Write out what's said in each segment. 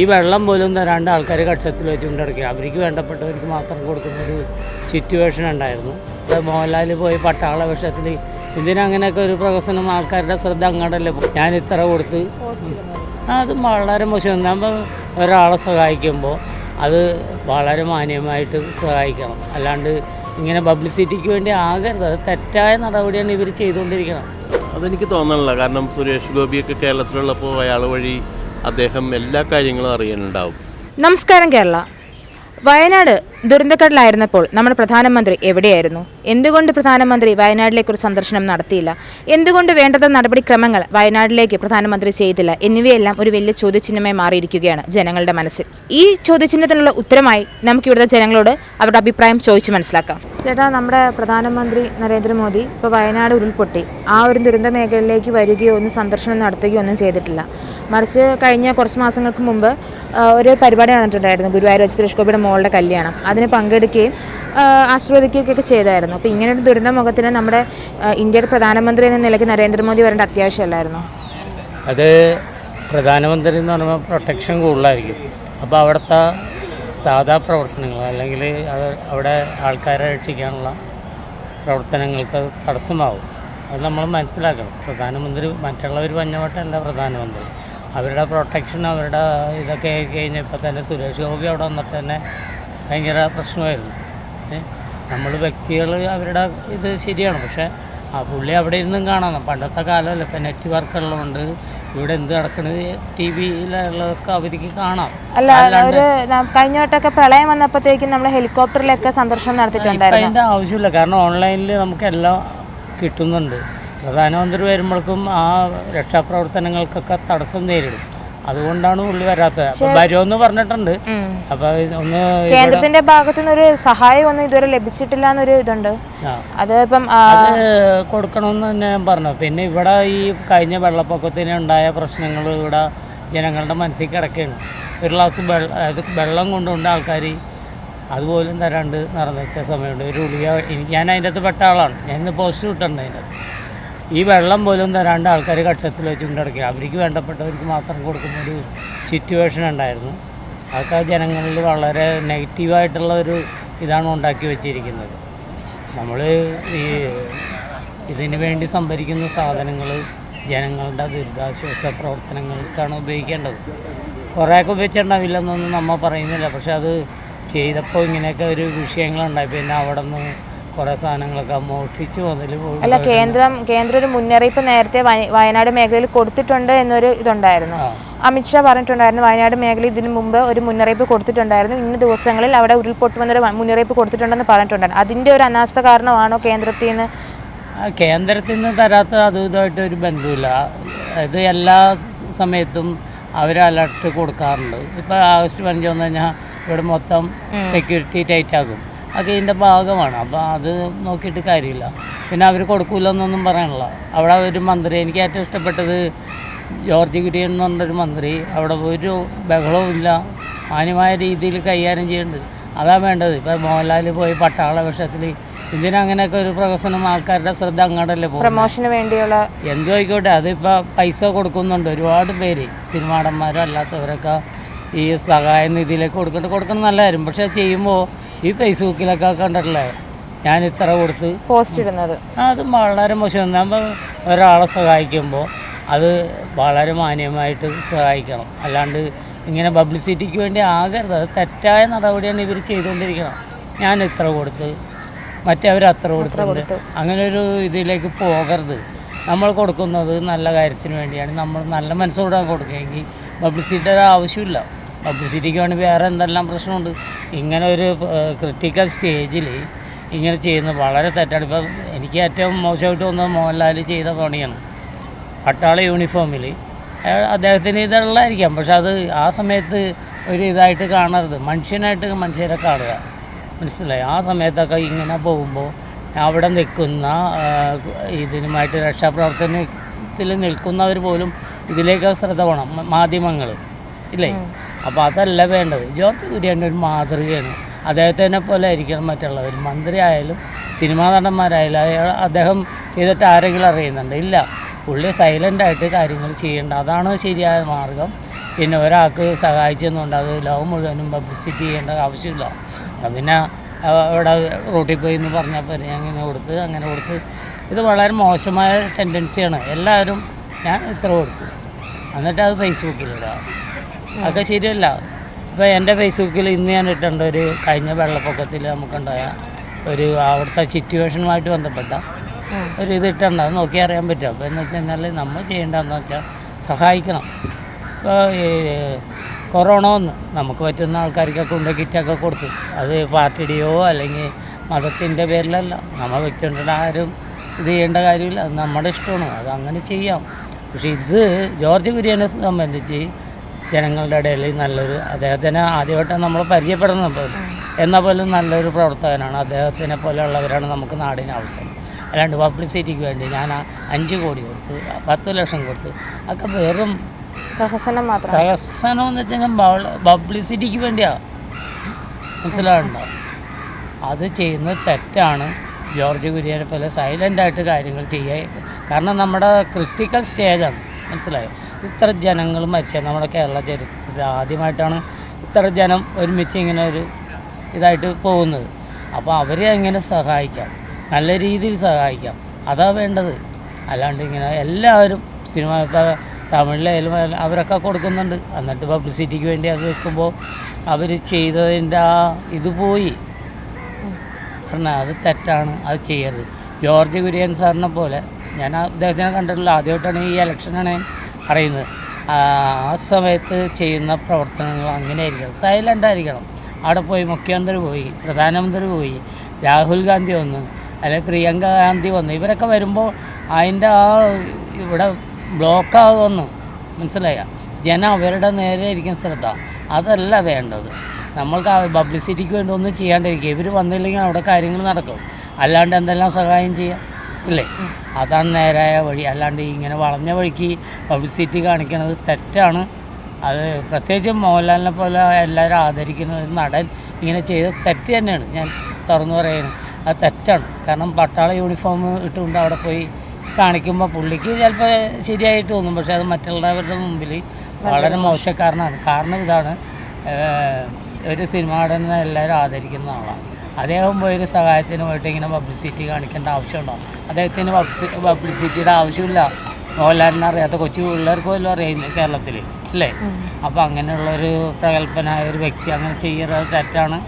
ഈ വെള്ളം പോലും തരാണ്ട് ആൾക്കാർ കക്ഷത്തിൽ വെച്ചുകൊണ്ട് കിടക്കുക അവർക്ക് വേണ്ടപ്പെട്ടവർക്ക് മാത്രം കൊടുക്കുന്ന ഒരു സിറ്റുവേഷൻ ഉണ്ടായിരുന്നു. മോഹൻലാൽ പോയി പട്ടാള വിഷയത്തിൽ ഇതിനങ്ങനെയൊക്കെ ഒരു പ്രഹസനം ആൾക്കാരുടെ ശ്രദ്ധ അങ്ങോട്ടല്ലേ. ഞാൻ ഇത്ര കൊടുത്ത് അത് വളരെ മോശം. നമ്മൾ ഒരാളെ സഹായിക്കുമ്പോൾ അത് വളരെ മാന്യമായിട്ട് സഹായിക്കണം. അല്ലാണ്ട് ഇങ്ങനെ പബ്ലിസിറ്റിക്ക് വേണ്ടി ആകരുത്. അത് തെറ്റായ നടപടിയാണ് ഇവർ ചെയ്തുകൊണ്ടിരിക്കുന്നത്. അതെനിക്ക് തോന്നണില്ല. കാരണം സുരേഷ് ഗോപിയൊക്കെ കേരളത്തിലുള്ളപ്പോൾ അയാൾ വഴി അദ്ദേഹം എല്ലാ കാര്യങ്ങളും അറിയാനുണ്ടാവും നമസ്കാരം കേരള. വയനാട് ദുരന്തക്കടലായിരുന്നപ്പോൾ നമ്മുടെ പ്രധാനമന്ത്രി എവിടെയായിരുന്നു? എന്തുകൊണ്ട് പ്രധാനമന്ത്രി വയനാട്ടിലേക്ക് ഒരു സന്ദർശനം നടത്തിയില്ല? എന്തുകൊണ്ട് വേണ്ടത്ര നടപടിക്രമങ്ങൾ വയനാട്ടിലേക്ക് പ്രധാനമന്ത്രി ചെയ്തില്ല? എന്നിവയെല്ലാം ഒരു വലിയ ചോദ്യചിഹ്നമായി മാറിയിരിക്കുകയാണ് ജനങ്ങളുടെ മനസ്സിൽ. ഈ ചോദ്യചിഹ്നത്തിനുള്ള ഉത്തരമായി നമുക്ക് ഇവിടുത്തെ ജനങ്ങളോട് അവരുടെ അഭിപ്രായം ചോദിച്ചു മനസ്സിലാക്കാം. ചേട്ടാ നമ്മുടെ പ്രധാനമന്ത്രി നരേന്ദ്രമോദി ഇപ്പോൾ വയനാട് ഉരുൾപൊട്ടി. ആ ഒരു ദുരന്ത മേഖലയിലേക്ക് വരികയോ ഒന്ന് സന്ദർശനം നടത്തുകയോ ഒന്നും ചെയ്തിട്ടില്ല. മറിച്ച് കഴിഞ്ഞ കുറച്ച് മാസങ്ങൾക്ക് മുമ്പ് ഒരു പരിപാടി നടന്നിട്ടുണ്ടായിരുന്നു. ഗുരുവായൂർ വെച്ച് സുരേഷ് ഗോപിയുടെ മോളുടെ കല്യാണം. അതിന് പങ്കെടുക്കുകയും ആശീർവദിക്കുകയൊക്കെ ചെയ്തായിരുന്നു. അപ്പോൾ ഇങ്ങനൊരു ദുരന്ത മുഖത്തിന് നമ്മുടെ ഇന്ത്യയുടെ പ്രധാനമന്ത്രി എന്ന നിലയ്ക്ക് നരേന്ദ്രമോദി വരേണ്ട അത്യാവശ്യമല്ലായിരുന്നു അത് പ്രധാനമന്ത്രി എന്ന് പറയുമ്പോൾ പ്രൊട്ടക്ഷൻ കൂടുതലായിരിക്കും. അപ്പോൾ അവിടുത്തെ സാധാ പ്രവർത്തനങ്ങൾ അല്ലെങ്കിൽ അവിടെ ആൾക്കാരെ രക്ഷിക്കാനുള്ള പ്രവർത്തനങ്ങൾക്ക് തടസ്സമാവും. അത് നമ്മൾ മനസ്സിലാക്കണം. പ്രധാനമന്ത്രി മറ്റുള്ളവർ പഞ്ഞവട്ടമല്ല പ്രധാനമന്ത്രി. അവരുടെ പ്രൊട്ടക്ഷൻ അവരുടെ ഇതൊക്കെ കഴിഞ്ഞപ്പോൾ തന്നെ സുരേഷ് ഗോപി അവിടെ വന്നിട്ട് തന്നെ ഭയങ്കര പ്രശ്നമായിരുന്നു. നമ്മൾ വ്യക്തികൾ അവരുടെ ഇത് ശരിയാണ്. പക്ഷേ ആ പുള്ളി അവിടെ ഇരുന്നും കാണാം. പണ്ടത്തെ കാലമല്ല ഇപ്പം നെറ്റ് വർക്ക് ഉള്ളതുകൊണ്ട് ഇവിടെ എന്ത് നടക്കുന്നത് ടി വിയിലുള്ളതൊക്കെ അവധിക്ക് കാണാം. അല്ല ഒരു കഴിഞ്ഞ വട്ടമൊക്കെ പ്രളയം വന്നപ്പോഴത്തേക്കും നമ്മൾ ഹെലികോപ്റ്ററിലൊക്കെ സന്ദർശനം നടത്തിയിട്ടുണ്ടായിരുന്നു? അതിന്റെ ആവശ്യമില്ല. കാരണം ഓൺലൈനിൽ നമുക്കെല്ലാം കിട്ടുന്നുണ്ട്. പ്രധാനമന്ത്രി വരുമ്പോഴേക്കും ആ രക്ഷാപ്രവർത്തനങ്ങൾക്കൊക്കെ തടസ്സം നേരിടും. അതുകൊണ്ടാണ് ഉള്ളി വരാത്തത്. വരുമെന്ന് പറഞ്ഞിട്ടുണ്ട്. അപ്പൊ ഒന്ന് കേന്ദ്രത്തിന്റെ ഭാഗത്തു നിന്ന് ഒരു സഹായം ഒന്നും ഇതുവരെ ലഭിച്ചിട്ടില്ല എന്നൊരു ഇതുണ്ട് അത് ഇപ്പം കൊടുക്കണമെന്ന് തന്നെ ഞാൻ പറഞ്ഞു. പിന്നെ ഇവിടെ ഈ കഴിഞ്ഞ വെള്ളപ്പൊക്കത്തിന് ഉണ്ടായ പ്രശ്നങ്ങൾ ഇവിടെ ജനങ്ങളുടെ മനസ്സിൽ കിടക്കുകയാണ്. ഒരു ഗ്ലാസ് വെള്ളം അതായത് വെള്ളം കൊണ്ടുകൊണ്ട് ആൾക്കാർ അതുപോലും തരാണ്ട് നടന്നു വെച്ച സമയമുണ്ട്. ഒരു ഗുളിക എനിക്ക് ഞാൻ അതിന്റെ അകത്ത് പെട്ട ആളാണ്. ഞാൻ ഇന്ന് പോസ്റ്റ് വിട്ടുണ്ട് അതിന്റെ ഈ വെള്ളം പോലും തരാണ്ട് ആൾക്കാർ കക്ഷത്തിൽ വെച്ചുകൊണ്ട് കിടക്കുക അവർക്ക് വേണ്ടപ്പെട്ടവർക്ക് മാത്രം കൊടുക്കുന്ന ഒരു സിറ്റുവേഷൻ ഉണ്ടായിരുന്നു. ആൾക്കാർ ജനങ്ങളിൽ വളരെ നെഗറ്റീവായിട്ടുള്ള ഒരു ഇതാണ് ഉണ്ടാക്കി വെച്ചിരിക്കുന്നത്. നമ്മൾ ഈ ഇതിന് വേണ്ടി സംഭരിക്കുന്ന സാധനങ്ങൾ ജനങ്ങളുടെ ദുരിതാശ്വാസ പ്രവർത്തനങ്ങൾക്കാണ് ഉപയോഗിക്കേണ്ടത്. കുറേയൊക്കെ ഉപയോഗിച്ചിട്ടുണ്ടാവില്ലെന്നൊന്നും നമ്മൾ പറയുന്നില്ല. പക്ഷെ അത് ചെയ്തപ്പോൾ ഇങ്ങനെയൊക്കെ ഒരു വിഷയങ്ങളുണ്ടായി. പിന്നെ അവിടെ നിന്ന് കുറേ സാധനങ്ങളൊക്കെ മോഷ്ടിച്ചു മുതൽ അല്ല കേന്ദ്രം കേന്ദ്രം ഒരു മുന്നറിയിപ്പ് നേരത്തെ വയനാട് മേഖലയിൽ കൊടുത്തിട്ടുണ്ട് എന്നൊരു ഇതുണ്ടായിരുന്നു. അമിത്ഷാ പറഞ്ഞിട്ടുണ്ടായിരുന്നു വയനാട് മേഖല ഇതിനു മുമ്പ് ഒരു മുന്നറിയിപ്പ് കൊടുത്തിട്ടുണ്ടായിരുന്നു. ഇന്ന ദിവസങ്ങളിൽ അവിടെ ഉരുൾപൊട്ടുമെന്നൊരു വന്നൊരു മുന്നറിയിപ്പ് കൊടുത്തിട്ടുണ്ടെന്ന് പറഞ്ഞിട്ടുണ്ടായിരുന്നു. അതിന്റെ ഒരു അനാസ്ഥ കാരണമാണോ കേന്ദ്രത്തിൽ നിന്ന്? കേന്ദ്രത്തിൽ നിന്ന് തരാത്ത അതും ഇതുമായിട്ട് ഒരു ബന്ധമില്ല ഇത് എല്ലാ സമയത്തും അവർ അലർട്ട് കൊടുക്കാറുണ്ട്. ഇപ്പോൾ ആഗസ്റ്റ് പതിനഞ്ച് വന്നു കഴിഞ്ഞാൽ ഇവിടെ മൊത്തം സെക്യൂരിറ്റി ടൈറ്റ് ആകും. അത് ഇതിന്റെ ഭാഗമാണ്. അപ്പോൾ അത് നോക്കിയിട്ട് കാര്യമില്ല. പിന്നെ അവർ കൊടുക്കൂലെന്നൊന്നും പറയാനുള്ള അവിടെ ഒരു മന്ത്രി എനിക്ക് ഏറ്റവും ഇഷ്ടപ്പെട്ടത് ജോർജ് കുര്യൻ എന്ന് പറഞ്ഞൊരു മന്ത്രി. അവിടെ ഒരു ബഹളവും ഇല്ല. മാന്യമായ രീതിയിൽ കൈകാര്യം ചെയ്യേണ്ടത് അതാണ് വേണ്ടത്. ഇപ്പോൾ മോഹൻലാൽ പോയി പട്ടാള വിഷയത്തിൽ ഇതിനങ്ങനെയൊക്കെ ഒരു പ്രകസനം ആൾക്കാരുടെ ശ്രദ്ധ അങ്ങോട്ടല്ലേ പോകും പ്രൊമോഷന് വേണ്ടിയുള്ള എന്തോ ആയിക്കോട്ടെ. അതിപ്പോൾ പൈസ കൊടുക്കുന്നുണ്ട്. ഒരുപാട് പേര്. സിനിമാടന്മാരും അല്ലാത്തവരൊക്കെ ഈ സഹായ നിധിയിലേക്ക് കൊടുക്കേണ്ട. കൊടുക്കണം നല്ല കാര്യം. പക്ഷേ ചെയ്യുമ്പോൾ ഈ ഫേസ്ബുക്കിലൊക്കെ കണ്ടിട്ടില്ലേ? ഞാൻ ഇത്ര കൊടുത്ത് പോസ്റ്റ് ഇടുന്നത്. അത് വളരെ മോശം. നമ്മൾ ഒരാളെ സഹായിക്കുമ്പോൾ അത് വളരെ മാന്യമായിട്ട് സഹായിക്കണം. അല്ലാണ്ട് ഇങ്ങനെ പബ്ലിസിറ്റിക്ക് വേണ്ടി ആകരുത്. അത് തെറ്റായ നടപടിയാണ് ഇവർ ചെയ്തുകൊണ്ടിരിക്കണം. ഞാൻ ഇത്ര കൊടുത്ത് മറ്റവർ അത്ര കൊടുത്തിട്ടുണ്ട്. അങ്ങനെ ഒരു ഇതിലേക്ക് പോകരുത്. നമ്മൾ കൊടുക്കുന്നത് നല്ല കാര്യത്തിന് വേണ്ടിയാണ്. നമ്മൾ നല്ല മനസ്സോടെ കൊടുക്കുകയെങ്കിൽ പബ്ലിസിറ്റിയുടെ ആവശ്യമില്ല. പബ്ലിസിറ്റിക്ക് വേണ്ടി വേറെ എന്തെല്ലാം പ്രശ്നമുണ്ട്. ഇങ്ങനെ ഒരു ക്രിട്ടിക്കൽ സ്റ്റേജിൽ ഇങ്ങനെ ചെയ്യുന്നത് വളരെ തെറ്റാണ്. ഇപ്പം എനിക്ക് ഏറ്റവും മോശമായിട്ട് തോന്നുന്നത് മോഹൻലാൽ ചെയ്ത പണിയാണ്. പട്ടാള യൂണിഫോമിൽ അദ്ദേഹത്തിന് ഇതുള്ളായിരിക്കാം പക്ഷെ അത് ആ സമയത്ത് ഒരു ഇതായിട്ട് കാണരുത്. മനുഷ്യനായിട്ട് മനുഷ്യരെ കാണുക. മനസ്സിലായി? ആ സമയത്തൊക്കെ ഇങ്ങനെ പോകുമ്പോൾ അവിടെ നിൽക്കുന്ന ഇതിനുമായിട്ട് രക്ഷാപ്രവർത്തനത്തിൽ നിൽക്കുന്നവർ പോലും ഇതിലേക്ക് ശ്രദ്ധ വേണം മാധ്യമങ്ങൾ ഇല്ലേ? അപ്പോൾ അതല്ല വേണ്ടത്. ജോർജ് കുര്യന്റെ ഒരു മാതൃകയാണ്. അദ്ദേഹത്തിനെ പോലെ ആയിരിക്കണം മറ്റുള്ളവർ. മന്ത്രി ആയാലും സിനിമാ നടന്മാരായാലും അയാൾ അദ്ദേഹം ചെയ്തിട്ട് ആരെങ്കിലും അറിയുന്നുണ്ട്. ഇല്ല. പുള്ളി സൈലന്റായിട്ട് കാര്യങ്ങൾ ചെയ്യേണ്ട. അതാണ് ശരിയായ മാർഗം. പിന്നെ ഒരാൾക്ക് സഹായിച്ചെന്നുണ്ട്. അത് ലോകം മുഴുവനും പബ്ലിസിറ്റി ചെയ്യേണ്ട ആവശ്യമില്ല. പിന്നെ അവിടെ റൂട്ടിൽ പോയി എന്ന് പറഞ്ഞപ്പോൾ ഞാൻ ഇങ്ങനെ കൊടുത്ത് അങ്ങനെ കൊടുത്ത്. ഇത് വളരെ മോശമായ ടെൻഡൻസിയാണ് എല്ലാവരും ഞാൻ ഇത്ര കൊടുത്തു. എന്നിട്ട് അത് ഫേസ്ബുക്കിലിടുക അതൊക്കെ ശരിയല്ല. ഇപ്പോൾ എന്റെ ഫേസ്ബുക്കിൽ ഇന്ന് ഞാൻ ഇട്ടുണ്ട് ഒരു കഴിഞ്ഞ വെള്ളപ്പൊക്കത്തിൽ നമുക്കുണ്ടായ ഒരു അവിടുത്തെ സിറ്റുവേഷനുമായിട്ട് ബന്ധപ്പെട്ട ഒരു ഇത് ഇട്ടുണ്ട് അത് നോക്കി അറിയാൻ പറ്റും. അപ്പോൾ എന്ന് വെച്ച് കഴിഞ്ഞാൽ നമ്മൾ ചെയ്യേണ്ടതെന്ന് വെച്ചാൽ സഹായിക്കണം. ഇപ്പോൾ ഈ കൊറോണ ഒന്ന് നമുക്ക് പറ്റുന്ന ആൾക്കാർക്കൊക്കെ ഉണ്ട് കിറ്റൊക്കെ കൊടുത്തു. അത് പാർട്ടിയുടെയോ അല്ലെങ്കിൽ മതത്തിന്റെ പേരിലല്ല. നമ്മൾ വ്യക്തികളുടെ ആരും ഇത് ചെയ്യേണ്ട കാര്യമില്ല. അത് നമ്മുടെ ഇഷ്ടമാണ്. അത് അങ്ങനെ ചെയ്യാം. പക്ഷേ ഇത് ജോർജ് കുര്യനെ സംബന്ധിച്ച് ജനങ്ങളുടെ ഇടയിൽ നല്ലൊരു അദ്ദേഹത്തിന് ആദ്യമായിട്ടാണ് നമ്മൾ പരിചയപ്പെടുന്നത് എന്നാൽ പോലും നല്ലൊരു പ്രവർത്തകനാണ്. അദ്ദേഹത്തിനെ പോലെയുള്ളവരാണ് നമുക്ക് നാടിന് ആവശ്യം. അല്ലാണ്ട് പബ്ലിസിറ്റിക്ക് വേണ്ടി ഞാൻ അഞ്ച് കോടി കൊടുത്ത് പത്ത് ലക്ഷം കൊടുത്ത് അതൊക്കെ വെറും പ്രഹസനം മാത്രം. പ്രഹസനം എന്ന് വെച്ച് കഴിഞ്ഞാൽ പബ്ലിസിറ്റിക്ക് വേണ്ടിയാ. മനസ്സിലാവുണ്ടോ അത് ചെയ്യുന്നത് തെറ്റാണ്. ജോർജ് കുര്യനെ പോലെ സൈലന്റായിട്ട് കാര്യങ്ങൾ ചെയ്യുക കാരണം നമ്മുടെ ക്രിട്ടിക്കൽ സ്റ്റേജാണ്. മനസ്സിലായോ? ഇത്ര ജനങ്ങൾ മരിച്ച. നമ്മുടെ കേരള ചരിത്രത്തിൽ ആദ്യമായിട്ടാണ് ഇത്ര ജനം ഒരുമിച്ച് ഇങ്ങനെ ഒരു ഇതായിട്ട് പോകുന്നത്. അപ്പോൾ അവരെ എങ്ങനെ സഹായിക്കാം? നല്ല രീതിയിൽ സഹായിക്കാം. അതാ വേണ്ടത്. അല്ലാണ്ട് ഇങ്ങനെ എല്ലാവരും സിനിമ തമിഴിലായാലും അവരൊക്കെ കൊടുക്കുന്നുണ്ട്. എന്നിട്ട് പബ്ലിസിറ്റിക്ക് വേണ്ടി അത് വെക്കുമ്പോൾ അവർ ചെയ്തതിന്റെ ആ ഇത് പോയി. പറഞ്ഞാൽ അത് തെറ്റാണ്. അത് ചെയ്യരുത്. ജോർജ് കുര്യൻ സാറിനെ പോലെ ഞാൻ അദ്ദേഹത്തിനെ കണ്ടിട്ടുള്ള ആദ്യമായിട്ടാണ് ഈ ഇലക്ഷനാണ് അറിയുന്നത് ആ സമയത്ത് ചെയ്യുന്ന പ്രവർത്തനങ്ങൾ അങ്ങനെ ആയിരിക്കണം സൈലന്റ് ആയിരിക്കണം. അവിടെ പോയി മുഖ്യമന്ത്രി പോയി പ്രധാനമന്ത്രി പോയി രാഹുൽ ഗാന്ധി വന്ന് അല്ലെങ്കിൽ പ്രിയങ്ക ഗാന്ധി വന്ന് ഇവരൊക്കെ വരുമ്പോൾ അതിന്റെ ആ ഇവിടെ ബ്ലോക്കാകുമെന്ന് മനസ്സിലായ? ജനം അവരുടെ നേരെ ഇരിക്കാൻ ശ്രദ്ധ. അതല്ല വേണ്ടത്. നമ്മൾക്ക് ആ പബ്ലിസിറ്റിക്ക് വേണ്ടി ഒന്നും ചെയ്യാണ്ടിരിക്കുക. ഇവർ വന്നില്ലെങ്കിൽ അവിടെ കാര്യങ്ങൾ നടക്കും. അല്ലാണ്ട് എന്തെല്ലാം സഹായം ചെയ്യാം? ഇല്ലേ? അതാണ് നേരായ വഴി. അല്ലാണ്ട് ഇങ്ങനെ വളഞ്ഞ വഴിക്ക് പബ്ലിസിറ്റി കാണിക്കുന്നത് തെറ്റാണ്. അത് പ്രത്യേകിച്ചും മോഹൻലാലിനെ പോലെ എല്ലാവരും ആദരിക്കുന്ന ഒരു നടൻ ഇങ്ങനെ ചെയ്ത തെറ്റ് തന്നെയാണ്. ഞാൻ തുറന്നു പറയുന്നത് അത് തെറ്റാണ്. കാരണം പട്ടാള യൂണിഫോം ഇട്ടുകൊണ്ട് അവിടെ പോയി കാണിക്കുമ്പോൾ പുള്ളിക്ക് ചിലപ്പോൾ ശരിയായിട്ട് തോന്നും. പക്ഷേ അത് മറ്റുള്ളവരുടെ മുമ്പിൽ വളരെ മോശക്കാരനാണ്. കാരണം ഇതാണ് ഒരു സിനിമ നടനെ എല്ലാവരും ആദരിക്കുന്ന ആളാണ്. അദ്ദേഹം പോയൊരു സഹായത്തിന് പോയിട്ട് ഇങ്ങനെ പബ്ലിസിറ്റി കാണിക്കേണ്ട ആവശ്യമുണ്ടോ? അദ്ദേഹത്തിന് പബ്ലിസിറ്റിയുടെ ആവശ്യമില്ല. മോഹൻലാലിനെ അറിയാത്ത കൊച്ചു പിള്ളേർക്ക് പോലും അറിയുന്നു കേരളത്തിൽ അല്ലേ? അപ്പോൾ അങ്ങനെയുള്ളൊരു പ്രഗത്ഭനായ ഒരു വ്യക്തി അങ്ങനെ ചെയ്യുന്നത് തെറ്റാണ്.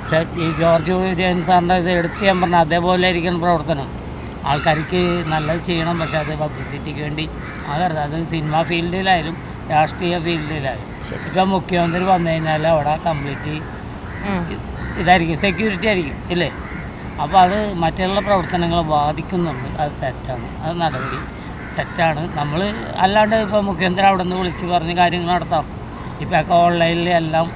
പക്ഷേ ഈ ജോർജ് കുര്യൻ സാറിന്റെ ഇത് എടുത്ത് ഞാൻ പറഞ്ഞ അതേപോലെ ആയിരിക്കണം പ്രവർത്തനം. ആൾക്കാർക്ക് നല്ലത് ചെയ്യണം പക്ഷേ അത് പബ്ലിസിറ്റിക്ക് വേണ്ടി അതല്ല അത് സിനിമ ഫീൽഡിലായാലും രാഷ്ട്രീയ ഫീൽഡിലായാലും ഇപ്പം മുഖ്യമന്ത്രി വന്നു കഴിഞ്ഞാൽ അവിടെ കംപ്ലീറ്റ് ഇതായിരിക്കും സെക്യൂരിറ്റി ആയിരിക്കും ഇല്ലേ? അപ്പോൾ അത് മറ്റുള്ള പ്രവർത്തനങ്ങളെ ബാധിക്കുന്നുണ്ട്. അത് തെറ്റാണ്. അത് നടപടി. തെറ്റാണ്. നമ്മൾ അല്ലാണ്ട് ഇപ്പോൾ മുഖ്യമന്ത്രി അവിടെ നിന്ന് വിളിച്ച് പറഞ്ഞ് കാര്യങ്ങൾ നടത്താം. ഇപ്പോൾ ഒക്കെ ഓൺലൈനിൽ എല്ലാം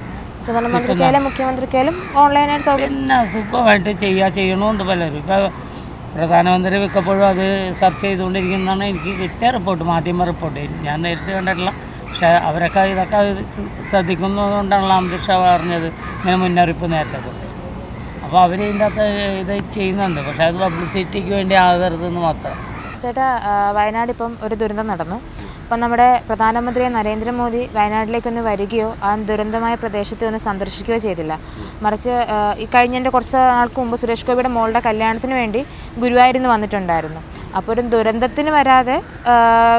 മുഖ്യമന്ത്രിക്കായാലും ഓൺലൈനായിട്ട് പിന്നെ സുഖമായിട്ട് ചെയ്യുക ചെയ്യണമുണ്ട് പലരും. ഇപ്പോൾ പ്രധാനമന്ത്രി മിക്കപ്പോഴും അത് സെർച്ച് ചെയ്തുകൊണ്ടിരിക്കുന്നതാണ് എനിക്ക് കിട്ടിയ റിപ്പോർട്ട് മാധ്യമ റിപ്പോർട്ട് ഞാൻ നേരിട്ട് കണ്ടിട്ടില്ല. പക്ഷേ അവരൊക്കെ ഇതൊക്കെ ഇത് ശ്രദ്ധിക്കുന്നതുകൊണ്ടാണല്ലോ അമിത് ഷാ പറഞ്ഞത് ഇങ്ങനെ മുന്നറിയിപ്പ് നേരത്തെ അപ്പോൾ അവർ ഇതിന്റെ അകത്ത് ഇത് ചെയ്യുന്നുണ്ട്. പക്ഷേ അത് പബ്ലിസിറ്റിക്ക് വേണ്ടി ആകരുതെന്ന് മാത്രം. ചേട്ടാ വയനാട് ഇപ്പം ഒരു ദുരന്തം നടന്നു. അപ്പം നമ്മുടെ പ്രധാനമന്ത്രി നരേന്ദ്രമോദി വയനാട്ടിലേക്കൊന്ന് വരികയോ ആ ദുരന്തമായ പ്രദേശത്തെ ഒന്ന് സന്ദർശിക്കുകയോ ചെയ്തില്ല. മറിച്ച് ഈ കഴിഞ്ഞതിന്റെ കുറച്ച് നാൾക്ക് മുമ്പ് സുരേഷ് ഗോപിയുടെ മോളുടെ കല്യാണത്തിന് വേണ്ടി ഗുരുവായൂരിൽ വന്നിട്ടുണ്ടായിരുന്നു. അപ്പോൾ ഒരു ദുരന്തത്തിന് വരാതെ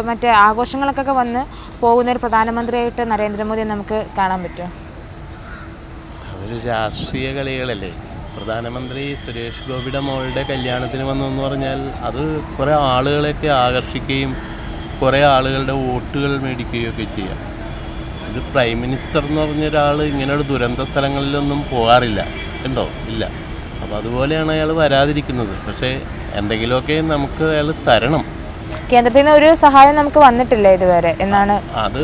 മറ്റേ ആഘോഷങ്ങൾക്കൊക്കെ വന്ന് പോകുന്ന ഒരു പ്രധാനമന്ത്രിയായിട്ട് നരേന്ദ്രമോദിയെ നമുക്ക് കാണാൻ പറ്റുമോ? അതൊരു രാഷ്ട്രീയ കളികളല്ലേ. പ്രധാനമന്ത്രി സുരേഷ് ഗോപിയുടെ മോളുടെ കല്യാണത്തിന് വന്നു എന്ന് പറഞ്ഞാൽ അത് കുറേ ആളുകളെയൊക്കെ ആകർഷിക്കുകയും കുറേ ആളുകളുടെ വോട്ടുകൾ മേടിക്കുകയും ഒക്കെ ചെയ്യാം. ഇത് പ്രൈം മിനിസ്റ്റർ എന്ന് പറഞ്ഞ ഒരാൾ ഇങ്ങനെയുള്ള ദുരന്ത സ്ഥലങ്ങളിലൊന്നും പോകാറില്ല. ഉണ്ടോ? ഇല്ല. അപ്പോൾ അതുപോലെയാണ് അയാൾ വരാതിരിക്കുന്നത്. പക്ഷേ എന്തെങ്കിലുമൊക്കെ നമുക്ക് അയാൾ തരണം. കേന്ദ്രത്തിൽ നിന്ന് ഒരു സഹായം നമുക്ക് വന്നിട്ടില്ല ഇതുവരെ. എന്നാണ്? അത്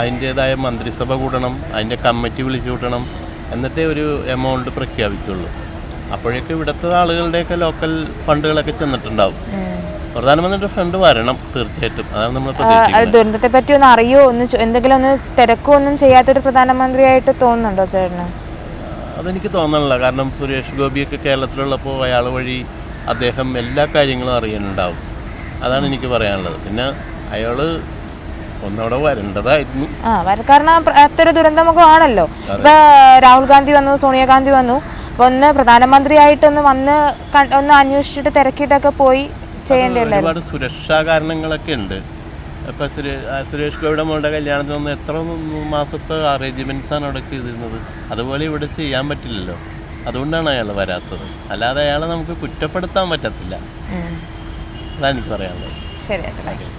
അതിന്റെതായ മന്ത്രിസഭ കൂടണം അതിന്റെ കമ്മിറ്റി വിളിച്ചു കൂട്ടണം എന്നിട്ടേ ഒരു എമൗണ്ട് പ്രഖ്യാപിക്കുള്ളൂ. അപ്പോഴേക്കും ഇവിടുത്തെ ആളുകളുടെയൊക്കെ ലോക്കൽ ഫണ്ടുകളൊക്കെ ചെന്നിട്ടുണ്ടാവും. പ്രധാനമന്ത്രിയുടെ ഫണ്ട് വരണം തീർച്ചയായിട്ടും. അതാണ് നമ്മൾ ദുരന്തത്തെ പറ്റി ഒന്ന് അറിയോ? ഒന്ന് എന്തെങ്കിലും ഒന്ന് തിരക്കോ ഒന്നും ചെയ്യാത്തൊരു പ്രധാനമന്ത്രിയായിട്ട് തോന്നുന്നുണ്ടോ ചേട്ടന്? അതെനിക്ക് തോന്നണില്ല. കാരണം സുരേഷ് ഗോപിയൊക്കെ കേരളത്തിലുള്ളപ്പോൾ അയാൾ വഴി അദ്ദേഹം എല്ലാ കാര്യങ്ങളും അറിയുന്നുണ്ടാവും. അതാണ് എനിക്ക് പറയാനുള്ളത്. പിന്നെ അയാൾ ഒന്നവിടെ വരേണ്ടതായിരുന്നു. ആ കാരണം അതൊരു ദുരന്തമുഖമാണല്ലോ ഇപ്പൊ രാഹുൽ ഗാന്ധി വന്നു സോണിയാഗാന്ധി വന്നു. അപ്പൊ ഒന്ന് പ്രധാനമന്ത്രിയായിട്ടൊന്ന് വന്ന് ഒന്ന് അന്വേഷിച്ചിട്ട് തിരക്കിയിട്ടൊക്കെ പോയി ചെയ്യേണ്ടല്ലോ ഒരുപാട് സുരക്ഷാ കാരണങ്ങളൊക്കെ ഉണ്ട്. ഇപ്പൊ സുരേ- സുരേഷ് ഗോപിയുടെ മോളുടെ കല്യാണത്തിന് എത്ര മാസത്തെ അറേഞ്ച്മെന്റ്സ് ആണ് അവിടെ ചെയ്തിരുന്നത്? അതുപോലെ ഇവിടെ ചെയ്യാൻ പറ്റില്ലല്ലോ. അതുകൊണ്ടാണ് അയാൾ വരാത്തത്. അല്ലാതെ അയാളെ നമുക്ക് കുറ്റപ്പെടുത്താൻ പറ്റത്തില്ല. അതാണ് എനിക്ക് പറയാനുള്ളത്. ശരി